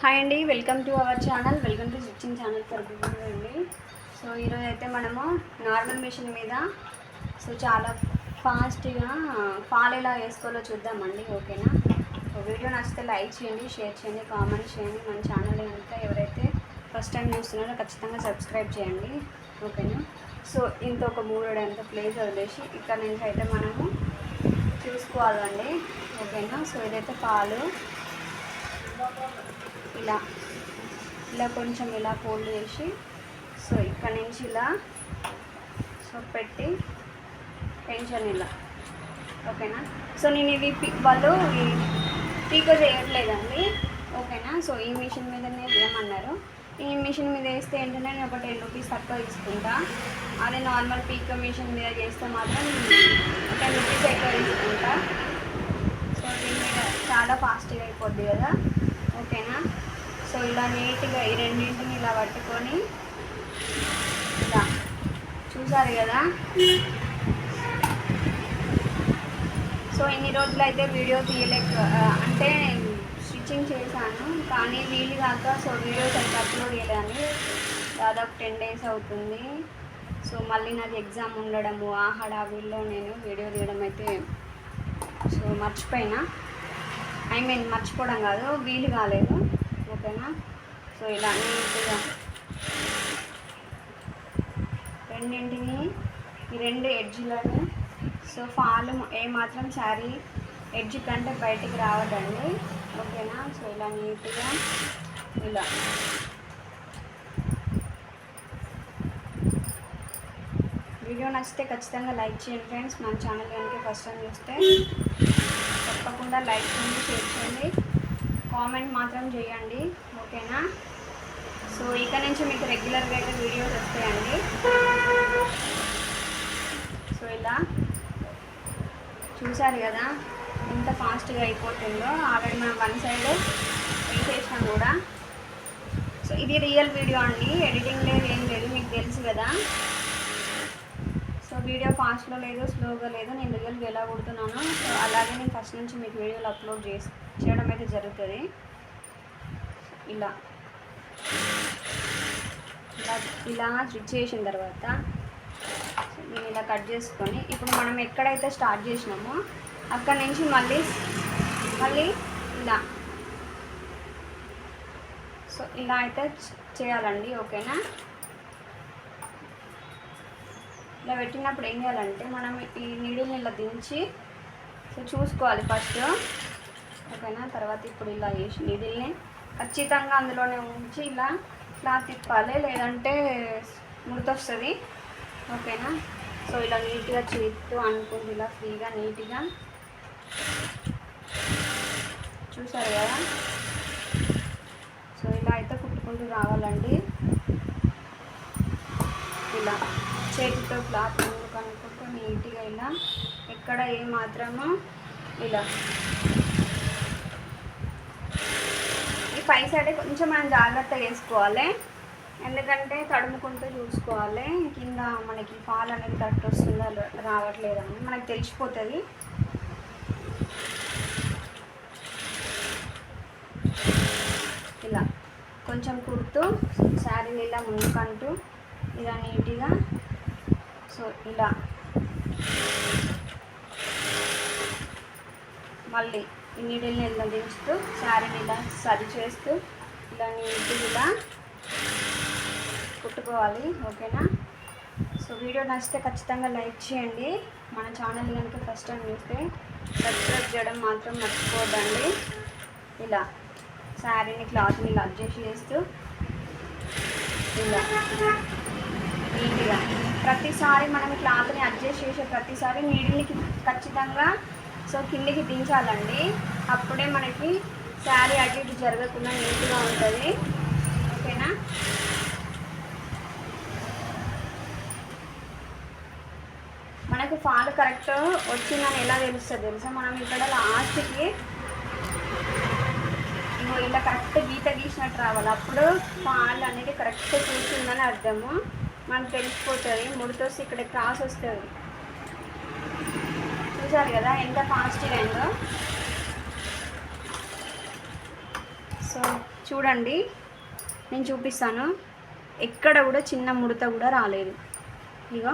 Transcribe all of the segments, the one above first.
Hi అండి welcome to our channel welcome to stitching channel for అండి. So ఈరోజు అయితే మనము నార్మల్ మిషన్ మీద సో చాలా ఫాస్ట్గా ఫాల్ ఎలా వేసుకోవాలో చూద్దామండి ఓకేనా? సో వీడియో నచ్చితే లైక్ చేయండి షేర్ చేయండి కామెంట్ చేయండి. మన ఛానల్ కనుక ఎవరైతే ఫస్ట్ టైం చూస్తున్నారో ఖచ్చితంగా సబ్స్క్రైబ్ చేయండి ఓకేనా? సో ఇంత ఒక మూడు అంత ప్లేస్ వదిలేసి ఇక్కడ నుంచి అయితే మనము చూసుకోవాలండి ఓకేనా? సో ఇదైతే పాలు. ఇలా ఇలా కొంచెం ఇలా ఫోల్డ్ చేసి సో ఇక్కడ నుంచి ఇలా సో పెట్టి టెన్షన్ ఇలా. ఓకేనా? సో నేను ఇది పి- వాళ్ళు పీకో చేయట్లేదండి. ఓకేనా? సో ఈ మిషన్ మీదనే వేయమన్నారు. ఈ మిషన్ మీద వేస్తే ఏంటంటే నేను ఒక టెన్ రూపీస్ తక్కువ తీసుకుంటా. అదే నార్మల్ పీకో మిషన్ మీద చేస్తే మాత్రం టెన్ రూపీస్ ఎక్కువ తీసుకుంటా. సో దీని మీద చాలా ఫాస్ట్గా అయిపోద్ది కదా. ఓకేనా? సో ఇలా నీట్గా ఈ రెండింటిని ఇలా పట్టుకొని ఇలా చూసారు కదా? సో ఇన్ని రోజులు అయితే వీడియో తీయలేక అంటే స్టిచ్చింగ్ చేశాను కానీ వీలు కాక సో వీడియోస్ అయితే అప్లోడ్ చేయలేదని దాదాపు టెన్ డేస్ అవుతుంది. సో మళ్ళీ నాకు ఎగ్జామ్ ఉండడము ఆ హడావిడిలో నేను వీడియో తీయడం అయితే సో మర్చిపోయినా. ఐ మీన్ మర్చిపోవడం కాదు వీలు కాలేదు. సో ఇలా నీట్గా రెండింటిని ఈ రెండు ఎడ్జ్లను. సో ఫాల్ ఏమాత్రం శారీ ఎడ్జ్ కంటే బయటికి రావదండి ఓకేనా? సో ఇలా నీట్గా ఇలా. వీడియో నచ్చితే ఖచ్చితంగా లైక్ చేయండి ఫ్రెండ్స్. మన ఛానల్ కనుక ఫస్ట్ టైం చూస్తే తప్పకుండా లైక్ చేయండి షేర్ చేయండి. కామెంట్ మాత్రం చేయండి. ఓకేనా? సో ఇక నుంచి మీకు రెగ్యులర్గా అయితే వీడియోస్ వస్తాయండి. సో ఇలా చూసారు కదా ఎంత ఫాస్ట్గా అయిపోతుందో. ఆల్రెడీ మనం వన్ సైడ్ వేసేసినాం కూడా. సో ఇది రియల్ వీడియో అండి. ఎడిటింగ్ లేదు ఏం లేదు మీకు తెలుసు కదా. సో వీడియో ఫాస్ట్లో లేదు స్లోగా లేదు. నేను రియల్గా ఎలా కుడుతున్నానో సో అలాగే నేను ఫస్ట్ నుంచి మీకు వీడియోలు అప్లోడ్ చేసి చేయడం అయితే జరుగుతుంది. ఇలా. ఇలా ఇలా స్టిచ్ చేసిన తర్వాత నేను ఇలా కట్ చేసుకొని ఇప్పుడు మనం ఎక్కడైతే స్టార్ట్ చేసినామో అక్కడ నుంచి మళ్ళీ మళ్ళీ ఇలా. సో ఇలా అయితే చేయాలండి ఓకేనా? ఇలా పెట్టినప్పుడు ఏం చేయాలంటే మనం ఈ నీడిల్ని ఇలా దించి సో చూసుకోవాలి ఫస్ట్ ఓకేనా? తర్వాత ఇప్పుడు ఇలా వేసి నీడిల్ని ఖచ్చితంగా అందులోనే ఉంచి ఇలా క్లాత్ తిప్పాలి లేదంటే ముడతొస్తుంది ఓకేనా? సో ఇలా నీట్గా చేతితో అనుకుంది ఇలా ఫ్రీగా నీట్గా. చూసారు కదా? సో ఇలా అయితే కుట్టుకుంటూ రావాలండి. ఇలా చేతితో క్లాత్ ముందుకు అనుకుంటూ నీట్గా ఇలా ఎక్కడ ఏ మాత్రమో ఇలా ఈ పై సైడ్ కొంచెం మనం జాగ్రత్తగా వేసుకోవాలి. ఎందుకంటే తడుముకుంటూ చూసుకోవాలి. కింద మనకి పాలు అనేది కరెక్ట్ వస్తుందా రావట్లేదని మనకు తెలిసిపోతుంది. ఇలా కొంచెం కుడుతూ శారీ ఇలా ముందుకంటూ ఇలా నీట్గా సో ఇలా. మళ్ళీ నీడిల్ని ఇలా దించుతూ శారీని ఇలా సరి చేస్తూ ఇలా నీట్గా ఇలా కుట్టుకోవాలి ఓకేనా? సో వీడియో నచ్చితే ఖచ్చితంగా లైక్ చేయండి. మన ఛానల్ కనుక ఫస్ట్ టైం చూస్తే సబ్స్క్రైబ్ చేయడం మాత్రం మర్చిపోదండి ఇలా శారీని క్లాత్ని ఇలా అడ్జస్ట్ చేస్తూ ఇలా నీట్గా ప్రతిసారి మనం క్లాత్ని అడ్జస్ట్ చేసే ప్రతిసారి నీడిల్ని ఖచ్చితంగా సో కిందికి దించాలండి. అప్పుడే మనకి శారీ అటు ఇటు జరగకుండా నీట్గా ఉంటుంది. ఓకేనా? మనకి ఫాల్ కరెక్ట్ వచ్చిందని ఎలా తెలుస్తుంది తెలుసా? మనం ఇక్కడ లాస్ట్కి ఇంకో ఇలా కరెక్ట్ గీత గీసినట్టు రావాలి. అప్పుడు ఫాల్ అనేది కరెక్ట్ కూర్చుందని అర్థము. మనకు తెలిసిపోతుంది. ముడితోసి ఇక్కడ క్రాస్ వస్తుంది. చూసారు కదా? ఎంత ఫాస్ట్గా అయిందో? సో చూడండి నేను చూపిస్తాను. ఎక్కడ కూడా చిన్న ముడత కూడా రాలేదు. ఇగో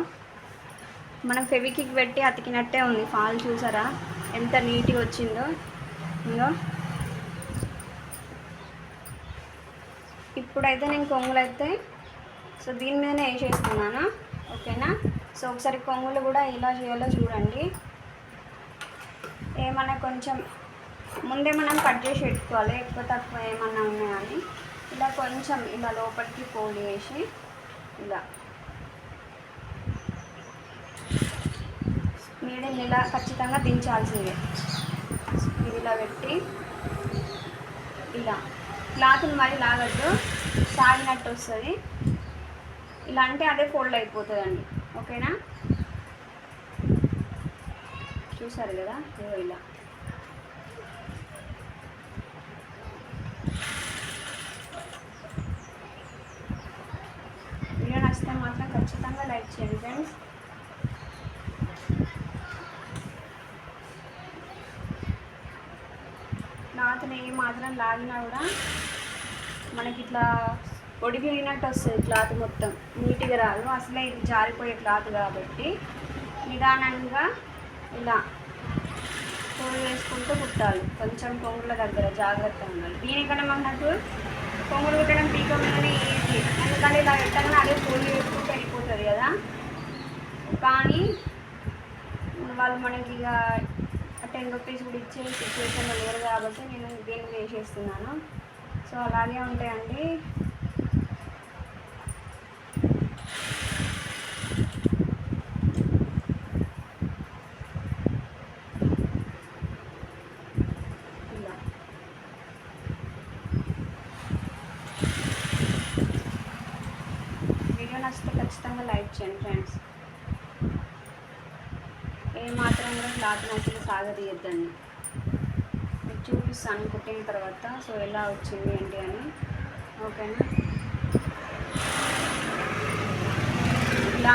మనం ఫెవికిక్ పెట్టి అతికినట్టే ఉంది ఫాల్ చూసారా? ఎంత నీట్గా వచ్చిందో. ఇగో ఇప్పుడైతే నేను కొంగులు అయితే సో దీని మీదనే వేసేస్తున్నాను. ఓకేనా? సో ఒకసారి కొంగులు కూడా ఎలా చేయాలో చూడండి. ఏమన్నా కొంచెం ముందే మనం కట్ చేసి పెట్టుకోవాలి ఎక్కువ తక్కువ ఏమన్నా ఉన్నాయని ఇలా కొంచెం ఇలా లోపలికి ఫోల్డ్ చేసి ఇలా. మీడియం ఇలా ఖచ్చితంగా దించాల్సిందే. ఇది ఇలా పెట్టి ఇలా. క్లాత్ని మరి లాగద్దు సాగినట్టు వస్తుంది. ఇలా అంటే అదే ఫోల్డ్ అయిపోతుందండి. ఓకేనా? చూసారు కదా? ఇలా వీడియో నచ్చితే మాత్రం ఖచ్చితంగా లైక్ చేయండి ఫ్రెండ్స్ క్లాత్ని ఏ మాత్రం లాగినా కూడా మనకి ఇట్లా ఒడిగినట్టు వస్తుంది క్లాత్ మొత్తం. నీట్గా రాదు. అసలే ఇది జారిపోయే క్లాత్ కాబట్టి నిదానంగా ఇలా ఫోల్డ్ వేసుకుంటూ కుట్టాలి. కొంచెం కొంగుల దగ్గర జాగ్రత్తగా ఉండాలి. దీనికన్నా మనకు కొంగులు కుట్టడం పీక ఈజీ. ఎందుకంటే ఇలా పెట్టగానే అదే ఫోల్డ్ వేసుకుంటాం ఉంటుంది కదా? కానీ వాళ్ళు మనకి ఇక టెన్ రూపీస్ కూడా ఇచ్చే సిచ్యువేషన్లో లేరు కాబట్టి నేను దీన్ని వేసేస్తున్నాను. సో అలాగే ఉంటాయండి ఇలా వీడియో నచ్చితే వచ్చాను ఫ్రెండ్స్ ఏమాత్రం కూడా క్లాత్ నచ్చిన సాగదీయద్దండి. మీకు చూపిస్తాను కుట్టిన తర్వాత సో ఎలా వచ్చింది ఏంటి అని ఓకేనా ఇలా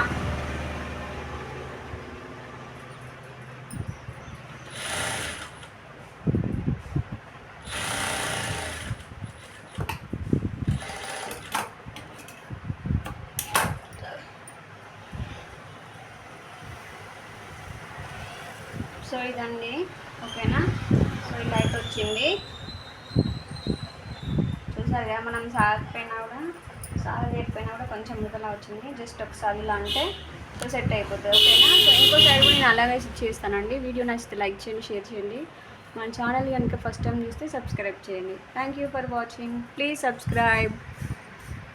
సో ఇదండి. ఓకేనా? సో ఇలా అయితే వచ్చింది. చూసారుగా మనం సాగకపోయినా కూడా సాగలేకపోయినా కూడా కొంచెం ముద్దలా వచ్చింది. జస్ట్ ఒకసారి ఇలా అంటే సో సెట్ అయిపోతుంది. ఓకేనా? సో ఇంకో సైడ్ కూడా నేను అలాగే చేస్తానండి. వీడియో నచ్చితే లైక్ చేయండి షేర్ చేయండి. మన ఛానల్ కనుక ఫస్ట్ టైం చూస్తే సబ్స్క్రైబ్ చేయండి. Thank you for watching please subscribe